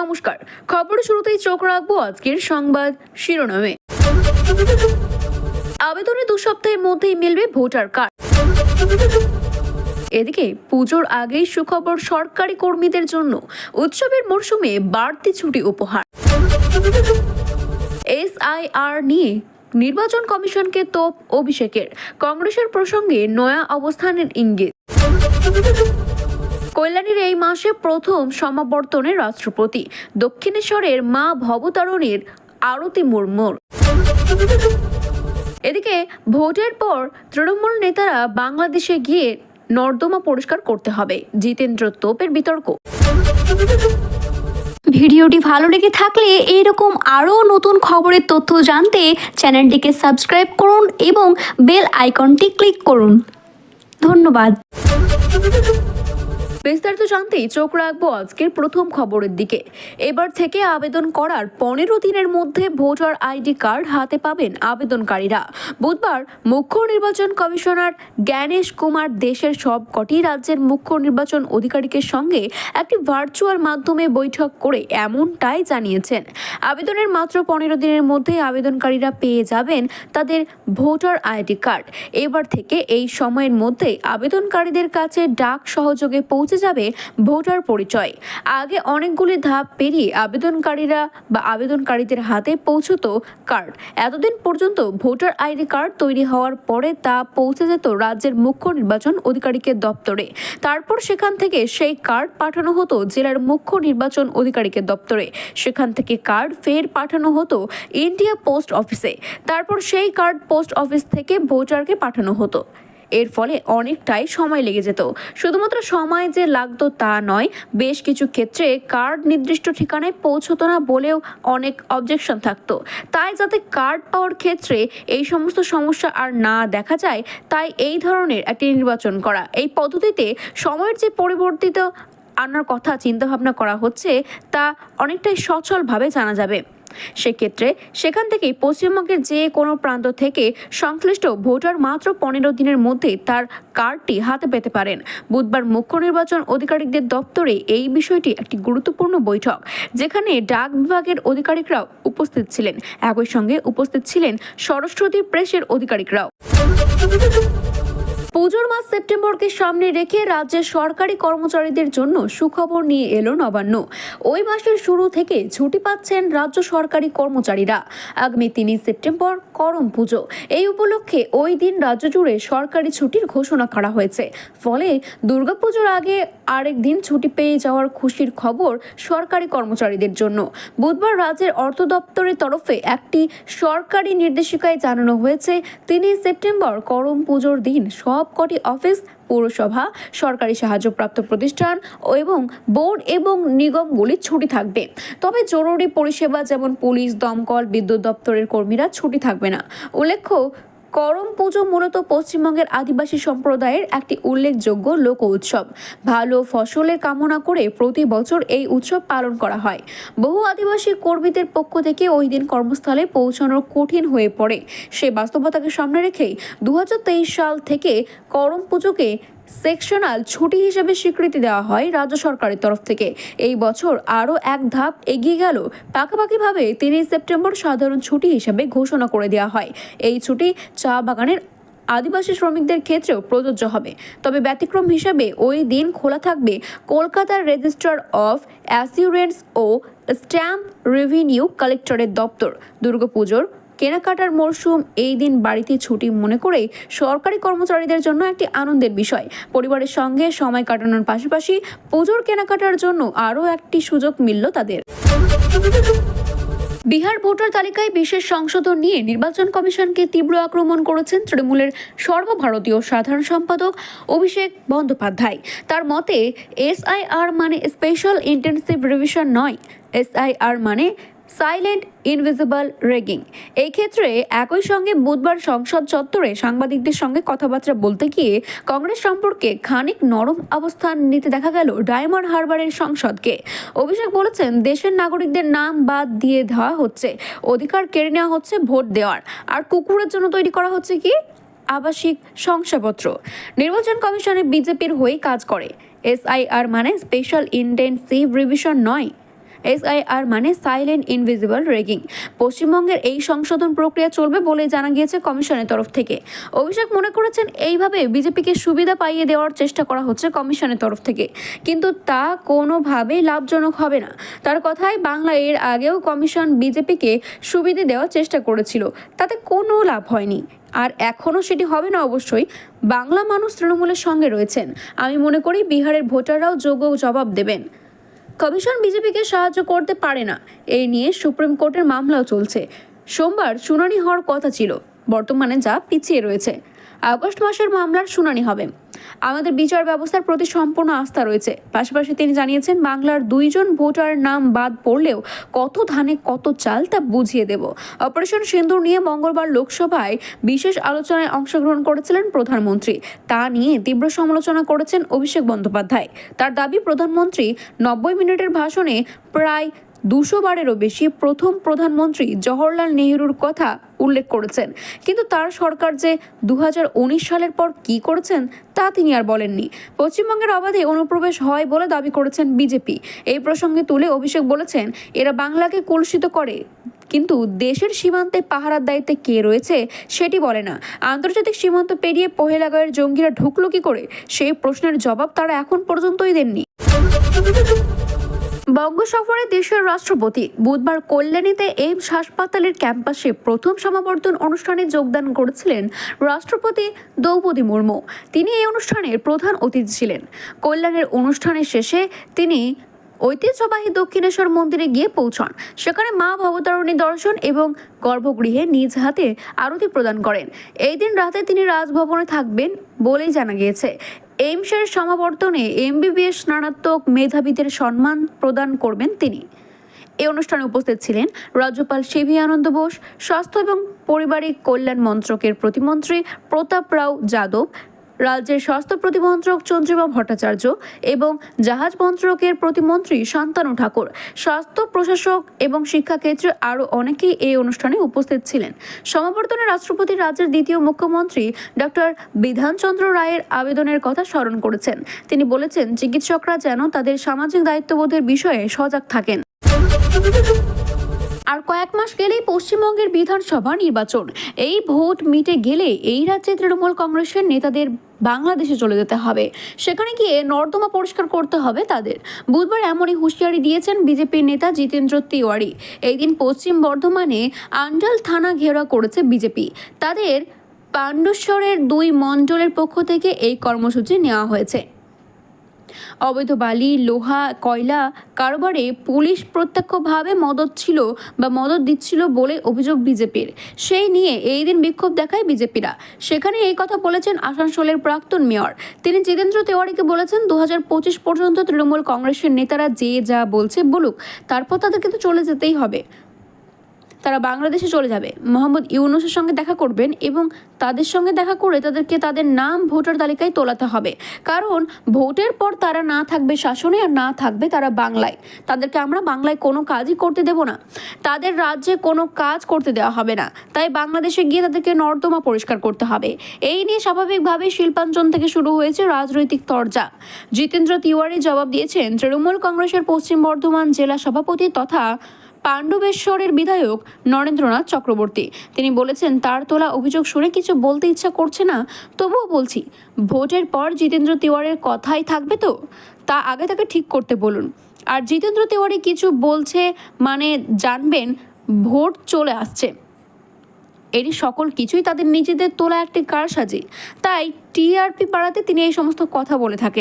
নমস্কার। খবর শুরুতেই চোখ রাখব আজকের সংবাদ শিরোনামে। আবেদনে দু সপ্তাহের মধ্যেই মিলবে ভোটার কার্ড। এদিকে, পুজোর আগেই সুখবর সরকারি কর্মীদের জন্য। উৎসবের মরশুমে বাড়তি ছুটি উপহার। এসআইআর নিয়ে নির্বাচন কমিশনকে তোপ অভিষেকের। কংগ্রেসের প্রসঙ্গে নয়া অবস্থানের ইঙ্গিত। কল্যাণীর এই মাসে প্রথম সমাবর্তনে রাষ্ট্রপতি। দক্ষিণেশ্বরের মা ভবতারণীর আরতি মুর্মুর এদিকে ভোটের পর তৃণমূল নেতারা বাংলাদেশে গিয়ে নর্দমা পরিষ্কার করতে হবে। জিতেন্দ্র তোপের বিতর্ক। ভিডিওটি ভালো লেগে থাকলে এইরকম আরও নতুন খবরের তথ্য জানতে চ্যানেলটিকে সাবস্ক্রাইব করুন এবং বেল আইকনটি ক্লিক করুন। ধন্যবাদ। বিস্তারিত জানতেই চোখ রাখব আজকের প্রথম খবরের দিকে। এবার থেকে আবেদন করার পনেরো দিনের মধ্যে ভোটার আইডি কার্ড হাতে পাবেন আবেদনকারীরা। বুধবার মুখ্য নির্বাচন কমিশনার জ্ঞানেশ কুমার দেশের সবকটি রাজ্যের মুখ্য নির্বাচন আধিকারিকের সঙ্গে একটি ভার্চুয়াল মাধ্যমে বৈঠক করে এমনটাই জানিয়েছেন। আবেদনের মাত্র পনেরো দিনের মধ্যে আবেদনকারীরা পেয়ে যাবেন তাদের ভোটার আইডি কার্ড। এবার থেকে এই সময়ের মধ্যে আবেদনকারীদের কাছে ডাক সহযোগে পৌঁছে যাবে ভোটার পরিচয়। আগে অনেকগুলি ধাপ পেরিয়ে আবেদনকারীরা বা আবেদনকারীদের হাতে পৌঁছতো কার্ড। এতদিন পর্যন্ত ভোটার আইডি কার্ড তৈরি হওয়ার পরে তা পৌঁছে যেত রাজ্যের মুখ্য নির্বাচন অধিকারিকের দপ্তরে। তারপর সেখান থেকে সেই কার্ড পাঠানো হতো জেলার মুখ্য নির্বাচন অধিকারিকের দপ্তরে। সেখান থেকে কার্ড ফের পাঠানো হতো ইন্ডিয়া পোস্ট অফিসে। তারপর সেই কার্ড পোস্ট অফিস থেকে ভোটারকে পাঠানো হতো। এর ফলে অনেকটাই সময় লেগে যেত। শুধুমাত্র সময় যে লাগতো তা নয়, বেশ কিছু ক্ষেত্রে কার্ড নির্দিষ্ট ঠিকানায় পৌঁছতো না বলেও অনেক অবজেকশন থাকতো। তাই যাতে কার্ড পাওয়ার ক্ষেত্রে এই সমস্ত সমস্যা আর না দেখা যায়, তাই এই ধরনের একটি নির্বাচন করা। এই পদ্ধতিতে সময়ের যে পরিবর্তিত আনার কথা চিন্তাভাবনা করা হচ্ছে, তা অনেকটাই সচলভাবে জানা যাবে। সেক্ষেত্রে সেখান থেকে পশ্চিমবঙ্গের যে কোনো প্রান্ত থেকে সংশ্লিষ্ট ভোটার মাত্র পনেরো দিনের মধ্যে তার কার্ডটি হাতে পেতে পারেন। বুধবার মুখ্য নির্বাচন আধিকারিকদের দপ্তরে এই বিষয়টি একটি গুরুত্বপূর্ণ বৈঠক, যেখানে ডাক বিভাগের আধিকারিকরাও উপস্থিত ছিলেন। একই সঙ্গে উপস্থিত ছিলেন সরস্বতী প্রেসের আধিকারিকরাও। পুজোর মাস সেপ্টেম্বরকে সামনে রেখে রাজ্যের সরকারি কর্মচারীদের জন্য সুখবর নিয়ে এলো নবান্ন। ওই মাসের শুরু থেকে ছুটি পাচ্ছেন রাজ্য সরকারি কর্মচারীরা। আগামী তিনই সেপ্টেম্বর করম পুজো। এই উপলক্ষে ওই দিন রাজ্য জুড়ে সরকারি ছুটির ঘোষণা করা হয়েছে। ফলে দুর্গাপুজোর আগে আরেক দিন ছুটি পেয়ে যাওয়ার খুশির খবর সরকারি কর্মচারীদের জন্য। বুধবার রাজ্যের অর্থ দপ্তরের তরফে একটি সরকারি নির্দেশিকায় জানানো হয়েছে, তিনই সেপ্টেম্বর করম পুজোর দিন সবকটি অফিস, পৌরসভা, সরকারি সাহায্যপ্রাপ্ত প্রতিষ্ঠান এবং বোর্ড এবং নিগমগুলি ছুটি থাকবে। তবে জরুরি পরিষেবা যেমন পুলিশ, দমকল, বিদ্যুৎ দপ্তরের কর্মীরা ছুটি থাকবে না। উল্লেখ্য করম পুজো মূলত পশ্চিমবঙ্গের আদিবাসী সম্প্রদায়ের একটি উল্লেখযোগ্য লোক উৎসব। ভালো ফসলের কামনা করে প্রতি বছর এই উৎসব পালন করা হয়। বহু আদিবাসী কর্মীদের পক্ষ থেকে ওই দিন কর্মস্থলে পৌঁছানো কঠিন হয়ে পড়ে। সে বাস্তবতাকে সামনে রেখেই দু হাজার তেইশ সাল থেকে করম পুজোকে সেকশনাল ছুটি হিসেবে স্বীকৃতি দেওয়া হয় রাজ্য সরকারের তরফ থেকে। এই বছর আরও এক ধাপ এগিয়ে গেল। পাকাপাকিভাবে তিনই সেপ্টেম্বর সাধারণ ছুটি হিসেবে ঘোষণা করে দেওয়া হয়। এই ছুটি চা বাগানের আদিবাসী শ্রমিকদের ক্ষেত্রেও প্রযোজ্য হবে। তবে ব্যতিক্রম হিসেবে ওই দিন খোলা থাকবে কলকাতার রেজিস্ট্রার অফ অ্যাসিউরেন্স ও স্ট্যাম্প রেভিনিউ কালেক্টরের দপ্তর। দুর্গাপুজোর কেনাকাটার মরশুম, এই দিন বাড়িতে ছুটি মনে করে সরকারি কর্মচারীদের জন্য একটি আনন্দের বিষয়। পরিবারের সঙ্গে সময় কাটানোর পাশাপাশি পুজোর কেনাকাটার জন্য আরও একটি সুযোগ মিলল তাদের। বিহার ভোটার তালিকায় বিশেষ সংশোধন নিয়ে নির্বাচন কমিশনকে তীব্র আক্রমণ করেছেন তৃণমূলের সর্বভারতীয় সাধারণ সম্পাদক অভিষেক বন্দ্যোপাধ্যায়। তার মতে, এসআইআর মানে স্পেশাল ইন্টেনসিভ রিভিশন নয়। এসআইআর মানে সাইলেন্ট, ইনভিজিবল, রেগিং। এই ক্ষেত্রে একই সঙ্গে বুধবার সংসদ চত্বরে সাংবাদিকদের সঙ্গে কথাবার্তা বলতে গিয়ে কংগ্রেস সম্পর্কে খানিক নরম অবস্থান নিতে দেখা গেল ডায়মন্ড হারবারের সংসদকে। অভিষেক বলেছেন, দেশের নাগরিকদের নাম বাদ দিয়ে দেওয়া হচ্ছে, অধিকার কেড়ে নেওয়া হচ্ছে, ভোট দেওয়ার। আর কুকুরের জন্য তৈরি করা হচ্ছে কি? আবাসিক শংসাপত্র। নির্বাচন কমিশনে বিজেপির হয়ে কাজ করে। এসআইআর মানে স্পেশাল ইন্টেন্সিভ রিভিশন নয়। এসআইআর মানে সাইলেন্ট ইনভিজিবল রেগিং। পশ্চিমবঙ্গের এই সংশোধন প্রক্রিয়া চলবে বলে জানা গিয়েছে কমিশনের তরফ থেকে। অভিষেক মনে করেছেন, এইভাবে বিজেপিকে সুবিধা পাইয়ে দেওয়ার চেষ্টা করা হচ্ছে কমিশনের তরফ থেকে। কিন্তু তা কোনোভাবেই লাভজনক হবে না। তার কথায় বাংলা এর আগেও কমিশন বিজেপিকে সুবিধে দেওয়ার চেষ্টা করেছিল। তাতে কোনো লাভ হয়নি। আর এখনও সেটি হবে না অবশ্যই। বাংলা মানুষ তৃণমূলের সঙ্গে রয়েছেন। আমি মনে করি বিহারের ভোটাররাও যোগ্য জবাব দেবেন। কমিশন বিজেপিকে সাহায্য করতে পারে না। এই নিয়ে সুপ্রিম কোর্টের মামলাও চলছে। সোমবার শুনানি হওয়ার কথা ছিল। বর্তমানে যা পিছিয়ে রয়েছে। আগস্ট মাসের মামলার শুনানি হবে। আমাদের বিচার ব্যবস্থার প্রতি সম্পূর্ণ আস্থা রয়েছে। পাশাপাশি তিনি জানিয়েছেন, বাংলার দুইজন ভোটার নাম বাদ পড়লেও কত ধানে কত চাল তা বুঝিয়ে দেব। অপারেশন সিন্দুর নিয়ে মঙ্গলবার লোকসভায় বিশেষ আলোচনায় অংশগ্রহণ করেছিলেন প্রধানমন্ত্রী। তা নিয়ে তীব্র সমালোচনা করেছেন অভিষেক বন্দ্যোপাধ্যায়। তার দাবি, প্রধানমন্ত্রী নব্বই মিনিটের ভাষণে প্রায় দুশো বারেরও বেশি প্রথম প্রধানমন্ত্রী জওহরলাল নেহরুর কথা উল্লেখ করেছেন। কিন্তু তার সরকার যে দু হাজার উনিশ সালের পর কি করেছেন, তা তিনি আর বলেননি। পশ্চিমবঙ্গের অবাধে অনুপ্রবেশ হয় বলে দাবি করেছেন বিজেপি। এই প্রসঙ্গে তুলে অভিষেক বলেছেন, এরা বাংলাকে কলুষিত করে। কিন্তু দেশের সীমান্তে পাহারার দায়িত্বে কে রয়েছে, সেটি বলে না। আন্তর্জাতিক সীমান্ত পেরিয়ে পহেলা গায়ের জঙ্গিরা ঢুকলো কি করে, সেই প্রশ্নের জবাব তারা এখন পর্যন্তই দেননি। বঙ্গ সফরে দেশের রাষ্ট্রপতি বুধবার কল্যাণীতে এইমস হাসপাতালের ক্যাম্পাসে প্রথম সমাবর্তন অনুষ্ঠানে যোগদান করেছিলেন রাষ্ট্রপতি দ্রৌপদী মুর্মু। তিনি এই অনুষ্ঠানের প্রধান অতিথি ছিলেন। কল্যাণের অনুষ্ঠানের শেষে তিনি ঐতিহ্যবাহী দক্ষিণেশ্বর মন্দিরে গিয়ে পৌঁছান। সেখানে মা ভবতারিণী দর্শন এবং গর্ভগৃহে নিজ হাতে আরতি প্রদান করেন। এই দিন রাতে তিনি রাজভবনে থাকবেন বলেই জানা গিয়েছে। এইমসের সমাবর্তনে এমবিবিএস স্নানাত্মক মেধাবীদের সম্মান প্রদান করবেন তিনি। এই অনুষ্ঠানে উপস্থিত ছিলেন রাজ্যপাল সিভি আনন্দ বোস, স্বাস্থ্য এবং পারিবারিক কল্যাণ মন্ত্রকের প্রতিমন্ত্রী প্রতাপ রাও যাদব রাজ্যের স্বাস্থ্য প্রতিমন্ত্রক চন্দ্রিমা ভট্টাচার্য এবং জাহাজ মন্ত্রকের প্রতিমন্ত্রী শান্তানু ঠাকুর। স্বাস্থ্য প্রশাসক এবং শিক্ষাক্ষেত্রে আরও অনেকেই এই অনুষ্ঠানে উপস্থিত ছিলেন। সমাবর্তনে রাষ্ট্রপতি রাজ্যের দ্বিতীয় মুখ্যমন্ত্রী ডক্টর বিধানচন্দ্র রায়ের আবেদনের কথা স্মরণ করেছেন। তিনি বলেছেন, চিকিৎসকরা যেন তাদের সামাজিক দায়িত্ববোধের বিষয়ে সজাগ থাকেন। আর কয়েক মাস গেলেই পশ্চিমবঙ্গের বিধানসভা নির্বাচন। এই ভোট মিটে গেলে এই রাজ্যে তৃণমূল কংগ্রেসের নেতাদের বাংলাদেশে চলে যেতে হবে। সেখানে গিয়ে নর্দমা পরিষ্কার করতে হবে তাদের। বুধবার এমনই হুঁশিয়ারি দিয়েছেন বিজেপির নেতা জিতেন্দ্র তিওয়ারি। এই দিন পশ্চিম বর্ধমানে আন্ডাল থানা ঘেরা করেছে বিজেপি। তাদের পাণ্ডেশ্বরের দুই মণ্ডলের পক্ষ থেকে এই কর্মসূচি নেওয়া হয়েছে। অবৈধ বালি, লোহা, কয়লা কারবারে পুলিশ প্রত্যক্ষভাবে মদত ছিল বা মদত দিচ্ছিল বলে অভিযোগ বিজেপির। সেই নিয়ে এই দিন বিক্ষোভ দেখায় বিজেপিরা। সেখানে এই কথা বলেছেন আসানসোলের প্রাক্তন মেয়র। তিনি জিতেন্দ্র তেওয়ারিকে বলেছেন দু হাজার পঁচিশ পর্যন্ত তৃণমূল কংগ্রেসের নেতারা যে যা বলছে বলুক, তারপর তাদেরকে তো চলে যেতেই হবে। তারা বাংলাদেশে চলে যাবে। মোহাম্মদ ইউনুসের সঙ্গে দেখা করবেন এবং তাদের সঙ্গে দেখা করে তাদেরকে তাদের নাম ভোটার তালিকায় তোলাতে হবে। কারণ ভোটের পর তারা না থাকবে শাসনে আর না থাকবে তারা বাংলায়। তাদেরকে আমরা বাংলায় কোনো কাজই করতে দেব না। তাদের রাজ্যে কোনো কাজ করতে দেওয়া হবে না। তাই বাংলাদেশে গিয়ে তাদেরকে নর্দমা পরিষ্কার করতে হবে। এই নিয়ে স্বাভাবিকভাবে শিল্পাঞ্চল থেকে শুরু হয়েছে রাজনৈতিক তরজা। জিতেন্দ্র তিওয়ারি জবাব দিয়েছেন, তৃণমূল কংগ্রেসের পশ্চিম বর্ধমান জেলা সভাপতি তথা পাণ্ডবেশ্বরের বিধায়ক নরেন্দ্রনাথ চক্রবর্তী। তিনি বলেছেন, তার তোলা অভিযোগ শুনে কিছু বলতে ইচ্ছা করছে না। তবুও বলছি, ভোটের পর জিতেন্দ্র তিওয়ারের কথাই থাকবে তো? তা আগে তাকে ঠিক করতে বলুন। আর জিতেন্দ্র তিওয়ারি কিছু বলছে মানে জানবেন, ভোট চলে আসছে। এরই সকল কিছুই তাদের নিজেদের তোলা একটি কারসাজি। তাই টিআরপি পাড়াতে তিনি এই সমস্ত কথা বলে থাকেন।